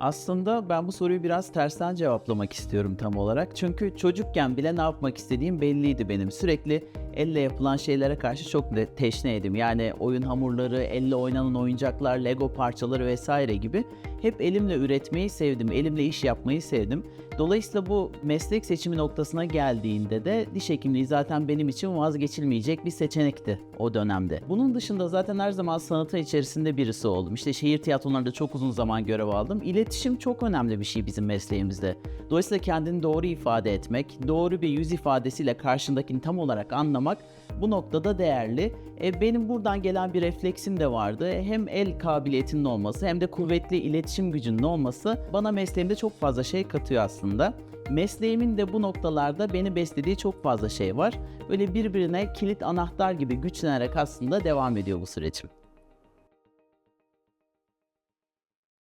Aslında ben bu soruyu biraz tersten cevaplamak istiyorum tam olarak. Çünkü çocukken bile ne yapmak istediğim belliydi benim. Sürekli elle yapılan şeylere karşı çok de- teşneydim. Yani oyun hamurları, elle oynanan oyuncaklar, Lego parçaları vesaire gibi hep elimle üretmeyi sevdim. Elimle iş yapmayı sevdim. Dolayısıyla bu meslek seçimi noktasına geldiğinde de diş hekimliği zaten benim için vazgeçilmeyecek bir seçenekti o dönemde. Bunun dışında zaten her zaman sanatın içerisinde birisi oldum. İşte şehir tiyatrolarında çok uzun zaman görev aldım. İletişim çok önemli bir şey bizim mesleğimizde. Dolayısıyla kendini doğru ifade etmek, doğru bir yüz ifadesiyle karşındakini tam olarak anlamak bu noktada değerli. E, benim buradan gelen bir refleksim de vardı. Hem el kabiliyetinin olması hem de kuvvetli iletişim gücünün olması bana mesleğimde çok fazla şey katıyor aslında. Mesleğimin de bu noktalarda beni beslediği çok fazla şey var. Böyle birbirine kilit anahtar gibi güçlenerek aslında devam ediyor bu sürecim.